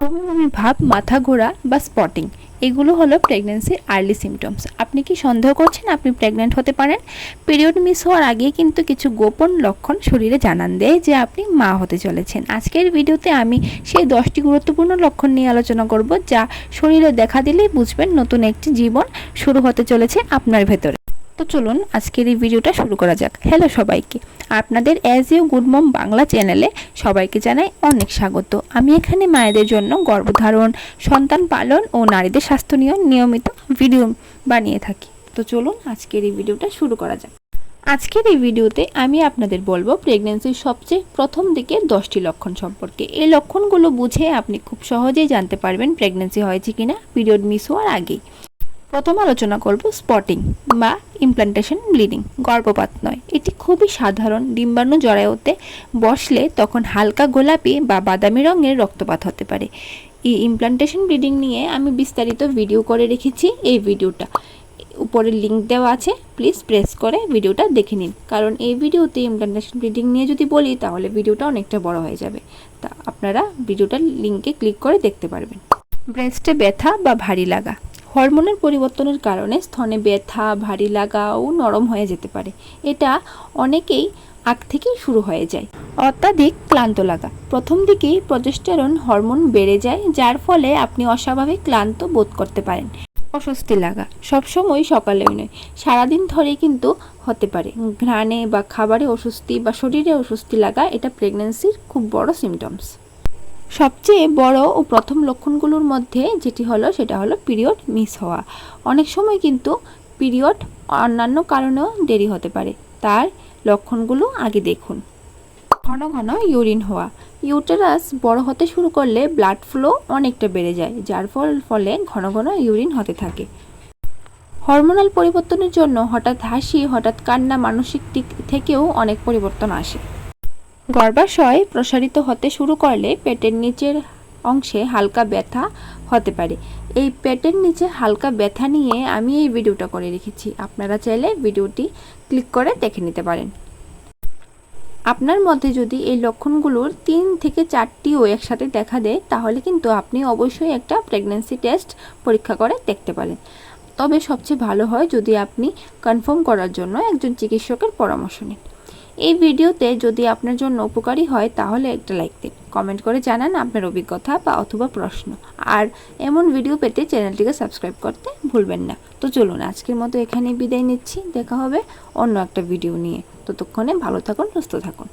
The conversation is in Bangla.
বমি ভাব, মাথা ঘোরা বা স্পটিং এগুলো হলো প্রেগনেন্সির আর্লি সিমটমস আপনি কি সন্দেহ করছেন আপনি প্রেগনেন্ট হতে পারেন? পিরিয়ড মিস হওয়ার আগে কিন্তু কিছু গোপন লক্ষণ শরীরে জানান দেয় যে আপনি মা হতে চলেছেন। আজকের ভিডিওতে আমি সেই দশটি গুরুত্বপূর্ণ লক্ষণ নিয়ে আলোচনা করব যা শরীরে দেখা দিলেই বুঝবেন নতুন একটি জীবন শুরু হতে চলেছে আপনার ভেতরে। তো চলুন আজকের এই ভিডিওটা শুরু করা যাক। হ্যালো সবাইকে। আপনাদের as you good mom Bangla চ্যানেলে সবাইকে জানাই অনেক স্বাগত। আমি এখানে মায়েদের জন্য গর্ভধারণ, সন্তান পালন ও নারীদের স্বাস্থ্য নিয়ে নিয়মিত ভিডিও বানিয়ে থাকি। তো চলুন আজকের এই ভিডিওটা শুরু করা যাক। আজকের এই ভিডিওতে আমি আপনাদের বলব প্রেগনেন্সির সবচেয়ে প্রথম দিকে দশটি লক্ষণ সম্পর্কে। এই লক্ষণগুলো বুঝে আপনি খুব সহজেই জানতে পারবেন প্রেগনেন্সি হয়েছে কিনা পিরিয়ড মিস হওয়ার আগেই। প্রথম আলোচনা করব স্পটিং বা ইমপ্লান্টেশন ব্লিডিং গর্ভপাত নয়। এটি খুবই সাধারণ, ডিম্বাণু জরায়ুতে বসলে তখন হালকা গোলাপি বা বাদামি রঙের রক্তপাত হতে পারে। এই ইমপ্লান্টেশন ব্লিডিং নিয়ে আমি বিস্তারিত ভিডিও করে রেখেছি এই ভিডিওটা উপরে লিঙ্ক দেওয়া আছে প্লিজ প্রেস করে ভিডিওটা দেখে নিন। কারণ এই ভিডিওতে ইমপ্লান্টেশন ব্লিডিং নিয়ে যদি বলি, তাহলে ভিডিওটা অনেকটা বড় হয়ে যাবে। তা আপনারা ভিডিওটার লিঙ্কে ক্লিক করে দেখতে পারবেন। ব্রেস্টে ব্যথা বা ভারী লাগা হরমোনের পরিবর্তনের কারণে স্তনে ব্যথা, ভারী লাগা ও নরম হয়ে যেতে পারে। এটা অনেকেই আগ থেকেই শুরু হয়ে যায়। অত্যাধিক ক্লান্ত লাগা। প্রথম দিকেই প্রজেস্টেরন হরমোন বেড়ে যায়, যার ফলে আপনি অস্বাভাবিক ক্লান্ত বোধ করতে পারেন। অস্বস্তি লাগা। সবসময় সকালেও নয়। সারাদিন ধরেই কিন্তু হতে পারে। ঘ্রাণে বা খাবারে অস্বস্তি বা শরীরে অস্বস্তি লাগা, এটা প্রেগনেন্সির খুব বড় সিমটমস সবচেয়ে বড় ও প্রথম লক্ষণগুলোর মধ্যে যেটি হলো, সেটা হলো পিরিয়ড মিস হওয়া। অনেক সময় কিন্তু পিরিয়ড অন্যান্য কারণেও দেরি হতে পারে। তার লক্ষণগুলো আগে দেখুন। ঘন ঘন ইউরিন হওয়া। ইউটেরাস বড় হতে শুরু করলে ব্লাড ফ্লো অনেকটা বেড়ে যায়, যার ফল, ফলে ঘন ঘন ইউরিন হতে থাকে। হরমোনাল পরিবর্তনের জন্য হঠাৎ হাসি, হঠাৎ কান্না মানসিক দিক থেকেও অনেক পরিবর্তন আসে। গর্ভাশয় প্রসারিত হতে শুরু করলে পেটের নিচের অংশে হালকা ব্যথা হতে পারে। এই পেটের নিচে হালকা ব্যথা নিয়ে আমি এই ভিডিওটা করে রেখেছি। আপনারা চাইলে ভিডিওটি ক্লিক করে দেখে নিতে পারেন। আপনার মধ্যে যদি এই লক্ষণগুলোর তিন থেকে চারটিও একসাথে দেখা দেয়, তাহলে কিন্তু আপনি অবশ্যই একটা প্রেগন্যান্সি টেস্ট পরীক্ষা করে দেখতে পারেন। তবে সবচেয়ে ভালো হয় যদি আপনি কনফার্ম করার জন্য একজন চিকিৎসকের পরামর্শ নিন। এই ভিডিওতে যদি আপনার জন্য উপকারী হয়, তাহলে একটা লাইক দিন। কমেন্ট করে জানান আপনার অভিজ্ঞতা বা অথবা প্রশ্ন। আর এমন ভিডিও পেতে চ্যানেলটিকে সাবস্ক্রাইব করতে ভুলবেন না। তো চলুন, আজকের মতো এখানেই বিদায় নিচ্ছি। দেখা হবে অন্য একটা ভিডিও নিয়ে। ততক্ষণে ভালো থাকুন, সুস্থ থাকুন।